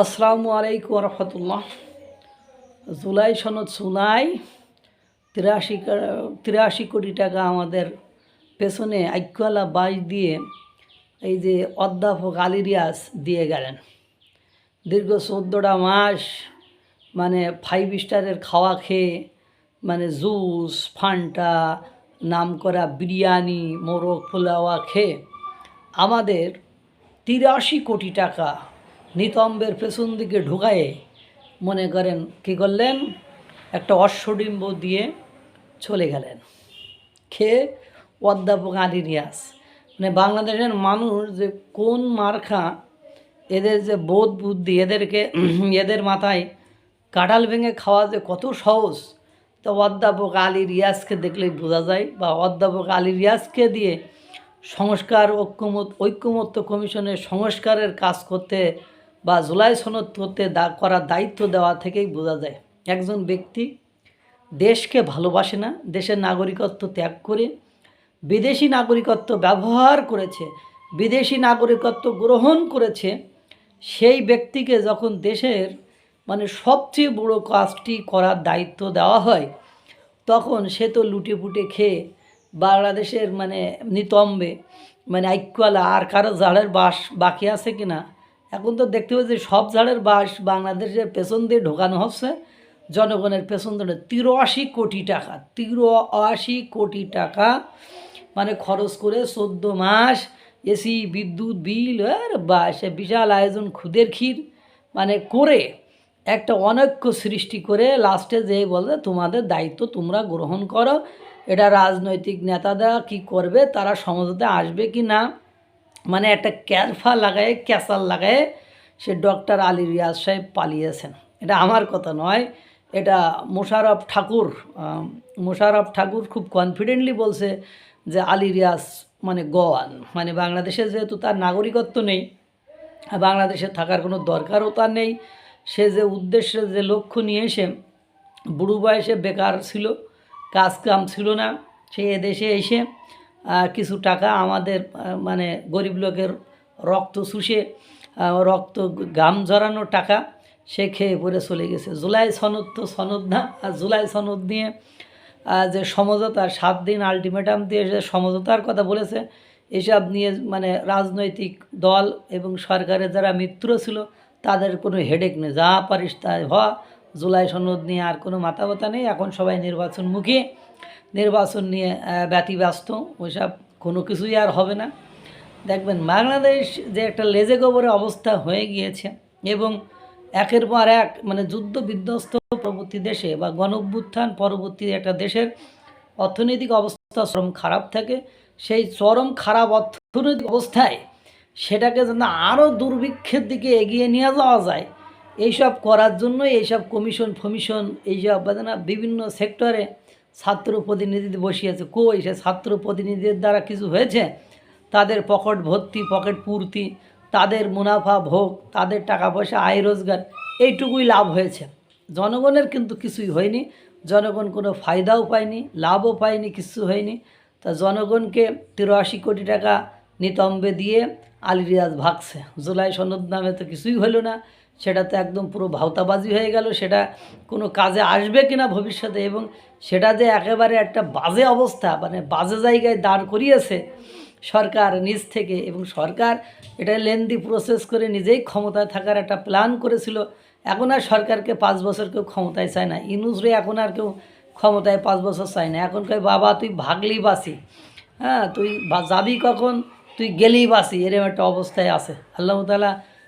আসসালামু আলাইকুম রহমতুল্লাহ জুলাই সনদ সুলাই তিরাশি তিরাশি কোটি টাকা আমাদের পেছনে আইকুয়ালা বাস দিয়ে এই যে অধ্যাপক আলী রিয়াজ দিয়ে গেলেন। দীর্ঘ চোদ্দোটা মাস মানে ফাইভ স্টারের খাওয়া খেয়ে মানে জুস, ফান্টা নাম করা বিরিয়ানি, মোরগ পোলাওয়া খেয়ে আমাদের তিরাশি কোটি টাকা নিতম্বের পেছন দিকে ঢুকায়ে মনে করেন, কী করলেন? একটা অশ্বডিম্ব দিয়ে চলে গেলেন। খেয়ে অধ্যাপক রিয়াজ মানে বাংলাদেশের মানুষ যে কোন মার্খা এদের যে বোধ বুদ্ধি, এদেরকে এদের মাথায় কাঁঠাল ভেঙে খাওয়া যে কত সহজ, তো অধ্যাপক আলী রিয়াজকে দেখলেই বোঝা যায় বা অধ্যাপক আলী রিয়াজকে দিয়ে সংস্কার ঐক্যমত, ঐক্যমত্য কমিশনের সংস্কারের কাজ করতে বা জুলাই সনদ করতে দা, করার দায়িত্ব দেওয়া থেকেই বোঝা যায়। একজন ব্যক্তি দেশকে ভালোবাসে না, দেশের নাগরিকত্ব ত্যাগ করে বিদেশি নাগরিকত্ব ব্যবহার করেছে, বিদেশি নাগরিকত্ব গ্রহণ করেছে, সেই ব্যক্তিকে যখন দেশের মানে সবচেয়ে বড় কাজটি করার দায়িত্ব দেওয়া হয়, তখন সে তো লুটে পুটে খেয়ে বাংলাদেশের মানে নিতম্বে মানে আইকুয়ালা আর কারও ঝাড়ের বাস বাকি আছে কি না এখন তো দেখতে পাচ্ছি সব ঝাড়ের বাস বাংলাদেশের পেছন দিয়ে ঢোকানো হচ্ছে। জনগণের পেছন দিয়ে তিরাশি কোটি টাকা, তিরাশি কোটি টাকা মানে খরচ করে চোদ্দ মাস এসি, বিদ্যুৎ, বিল আর বা সে বিশাল আয়োজন খুদের ক্ষীর মানে করে একটা অনৈক্য সৃষ্টি করে লাস্টে যে বলে তোমাদের দায়িত্ব তোমরা গ্রহণ করো, এটা রাজনৈতিক নেতারা কি করবে, তারা সমঝোতে আসবে কি না? মানে একটা ক্যারফা লাগায়, ক্যাসাল লাগায় সে ডক্টর আলী রিয়াজ সাহেব পালিয়েছেন। এটা আমার কথা নয়, এটা মোশারফ ঠাকুর মোশারফ ঠাকুর খুব কনফিডেন্টলি বলছে যে আলী রিয়াজ মানে গোয়ান মানে বাংলাদেশে যেহেতু তার নাগরিকত্ব নেই বাংলাদেশে থাকার কোনো দরকারও তার নেই, সে যে উদ্দেশ্যে যে লক্ষ্য নিয়ে এসে বুড়ো বয়সে বেকার ছিল, কাজ কাম ছিল না, সে এদেশে এসে কিছু টাকা আমাদের মানে গরিব লোকের রক্ত শুষে রক্ত গাম জড়ানো টাকা সে খেয়ে পরে চলে গেছে। জুলাই সনদ তো সনদ না। আর জুলাই সনদ নিয়ে যে সমঝোতা সাত দিন আলটিমেটাম দিয়ে যে সমঝোতার কথা বলেছে, এসব নিয়ে মানে রাজনৈতিক দল এবং সরকারের যারা মিত্র ছিল, তাদের কোনো হেডেক নেই। যা পারিস তাই হ। জুলাই সনদ নিয়ে আর কোনো মাথা ব্যথা নেই। এখন সবাই নির্বাচন মুখে নির্বাচন নিয়ে ব্যতিব্যস্ত। ওইসব কোনো কিছুই আর হবে না। দেখবেন বাংলাদেশ যে একটা লেজে গোবরে অবস্থা হয়ে গিয়েছে এবং একের পর এক মানে যুদ্ধ বিধ্বস্ত পরবর্তী দেশে বা গণভ্যুত্থান পরবর্তী একটা দেশের অর্থনৈতিক অবস্থা চরম খারাপ থাকে। সেই চরম খারাপ অর্থনৈতিক অবস্থায় সেটাকে যেন আরও দুর্ভিক্ষের দিকে এগিয়ে নিয়ে যাওয়া যায়। এইসব করার জন্য এইসব কমিশন, ফমিশন, এইসব না বিভিন্ন সেক্টরে ছাত্র প্রতিনিধি বসিয়েছে। কই সে ছাত্র প্রতিনিধিদের দ্বারা কিছু হয়েছে? তাদের পকেট ভর্তি, পকেট পূর্তি, তাদের মুনাফা ভোগ, তাদের টাকা পয়সা, আয় রোজগার, এইটুকুই লাভ হয়েছে। জনগণের কিন্তু কিছুই হয়নি। জনগণ কোনো ফায়দাও পায়নি, লাভও পায়নি, কিছু হয়নি। তা জনগণকে তিরাশি কোটি টাকা নিতম্বে দিয়ে আলী রিয়াজ ভাগছে। জুলাই সনদ নামে তো কিছুই হলো না। সেটা তো একদম পুরো ভাওতাবাজি হয়ে গেল, সেটা কোনো কাজে আসবে কিনা ভবিষ্যতে এবং সেটা যে একেবারে একটা বাজে অবস্থা মানে বাজে জায়গায় দাঁড় করিয়েছে সরকার নিজ থেকে এবং সরকার এটা লেন্দি প্রসেস করে নিজেই ক্ষমতায় থাকার একটা প্ল্যান করেছিল, এখন আর সরকারকে পাঁচ বছর কেউ ক্ষমতায় চায় না। ইনুসরে এখন আর কেউ ক্ষমতায় পাঁচ বছর চায় না। এখন কয়, বাবা, তুই ভাগলি বাসি। হ্যাঁ তুই যাবি কখন? তুই গেলেই বাসি এরকম একটা অবস্থায় আছে। আল্লাহ তালা